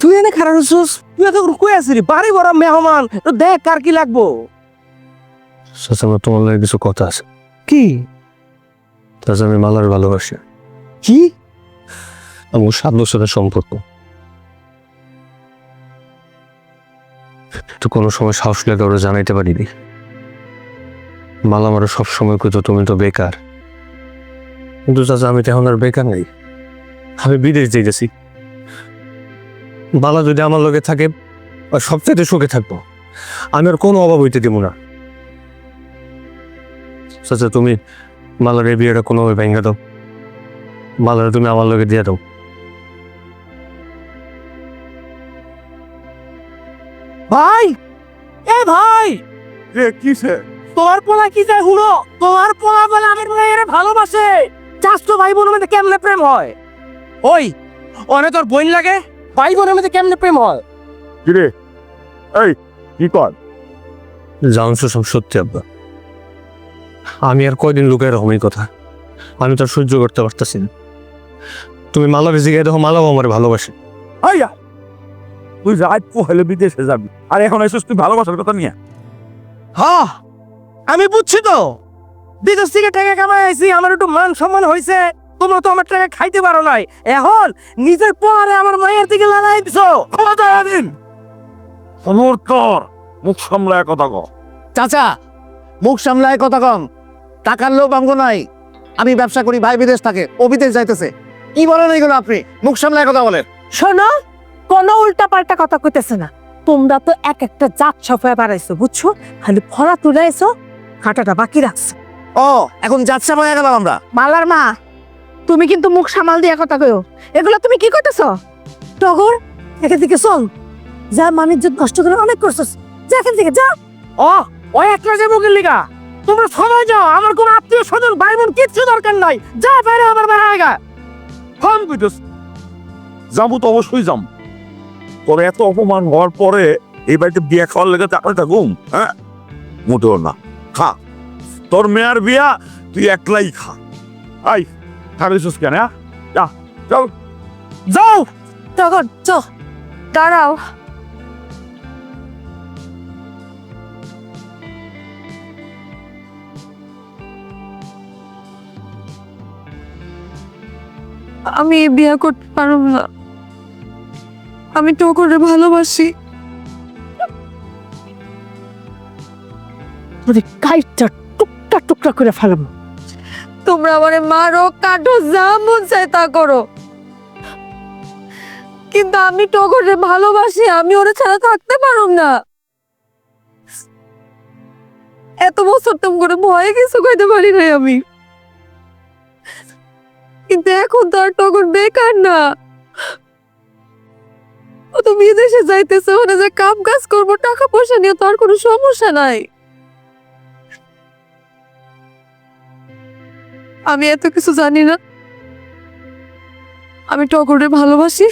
তুই এনে খারাপ হচ্ছিস তুই এত কই আছিস বাড়ি ভরা মেহমান তো দেখ কার কি লাগবো? চাচা তোমার লাগে কিছু কথা আছে। কি? চাচা আমি মালার ভালোবাসি কি? আমার সাত বছরের সম্পর্ক তো কোনো সময় সাহস লাগে ওরা জানাইতে পারিনি মালা আমার সবসময় কইতো তুমি তো বেকার কিন্তু চাচা আমি তো এখন আর বেকার নাই। আমি বিদেশ যেতেছি মালা যদি আমার লগে থাকে সবচেয়ে সুখে থাকব। আমি আর কোনো অভাব হইতে দিব না। চাচা তুমি মালার এই বিয়েটা কোনোভাবে ভেঙে দাও। মালার তুমি আমার লগে দিয়ে দাও। ভাই! এ ভাই! রে কিসে তোমার পোলা কি যায় হুড়ো? তোমার পোলা বলে আমার ভাইয়ের ভালোবাসে। চাষ তো ভাই বোনের মধ্যে কেমনে প্রেম হয়? ওই অনে তোর বোন লাগে? ভাই বোনের মধ্যে কেমনে প্রেম হয়? কিরে? এই কি কর? জানছো সব সত্যি আব্বা। আমি আর কয়দিন লুকায় রকম এই কথা। আমি তো সহ্য করতে পারতেছি না। তুমি মালা গিয়ে দেখো মালাও আমার ভালোবাসে। আইয়া! তুই রাত পহলে বিদেশে যাবি। আর এখন এসেছিস তুই ভালোবাসার কথা নিয়ে। হ্যাঁ আমি বুঝছি তো। বিদেশ থেকে টাকা কামাই আইছি আমার একটু মান সম্মান হয়েছে তোমরা তো আমার টাকা খাইতে পারো নাই। এখন নিজের পরে আমার মায়ের দিকে লাগাই দিছো। দিন অমর তোর মুখ সামলায় কথা কর চাচা মুখ সামলায় কথা কম। টাকার লোভ আমগো নাই। আমি ব্যবসা করি ভাই বিদেশ থাকে ও বিদেশ যাইতেছে। কি বলেন এইগুলো আপনি? মুখ সামলায় কথা বলেন। শোনো কোনো উল্টা পাল্টা কথা কইতেছে না। তোমরা তো এক একটা জাত সফায় বাড়াইছো বুঝছ? খালি ফরা তুলাইছো কাটাটা বাকি রাখছো। ও এখন যাচ্ছে হয়ে গেলাম আমরা। মালার মা তুমি কিন্তু মুখ সামাল দিয়া কথা কইও। এগুলো তুমি কি করতেছ? টগর এখান থেকে চল। যা মানিজ্য নষ্ট করে অনেক করছস। যা এখান থেকে যা। ও ওই একটা যাব লিগা তোমরা সবাই যাও আমার কোনো আত্মীয় স্বজন ভাই বোন কিচ্ছু দরকার নাই। যা বাইরে আমার বাইরে ফান কইতেছ। যাব তো অবশ্যই যাম। তোর এত অপমান হওয়ার পরে এই বাড়িতে বিয়ে খাওয়ার লেগে চাকরি থাকুম হ্যাঁ? মোটেও না। খা। তোর মেয়ার বিয়া তুই একলাই খা। আই খাবিছিস কেন হ্যাঁ? যা চল যাও! টগর চ দাঁড়াও। আমি বিয়ে করতে পারব না। আমি তো করে ভালোবাসি। মানে টুকটা টুকরা করে ফেলাম তোমরা আমারে মারো, কাটো, যা মন চায় তা করো। কিন্তু আমি টগরে ভালোবাসি, আমি ওরে ছাড়া থাকতে পারুম না। এত বছর তুমি করে ভয়ে কিছু কইতে পারি নাই আমি। কিন্তু এখন তো আর টগর বেকার না। ও তো বিদেশে যাইতেছে ওখানে যে কাম কাজ করব, টাকা পয়সা নিয়ে তো আর কোনো সমস্যা নাই। আমি এত কিছু জানি না। আমি টগরে ভালোবাসি।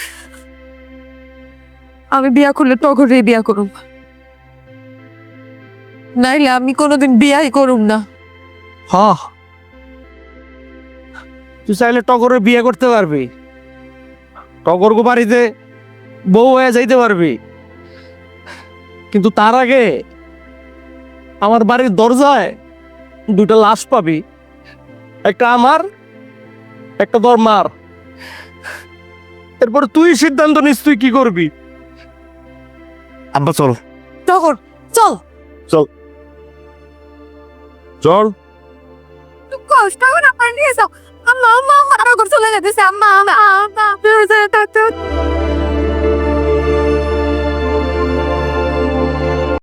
আমি বিয়া করলে টগরে বিয়া করুম। নাইলে আমি কোনোদিন বিয়াই করুম না। হ্যাঁ। তুই চাইলে টগরের বিয়ে করতে পারবি। টগর গো বাড়িতে বউ হয়ে যাইতে পারবি। কিন্তু তার আগে আমার বাড়ির দরজায় দুটা লাশ পাবি। একটা আমার একটা তোর মার এরপর তুই সিদ্ধান্ত নিস তুই কি করবি? আব্বা চল। টগর চল। চল। চল। কষ্ট করে আপনার নিয়ে যাও। আম্মা আম্মা আমার ঘর চলে যেতেছে আম্মা আম্মা আম্মা।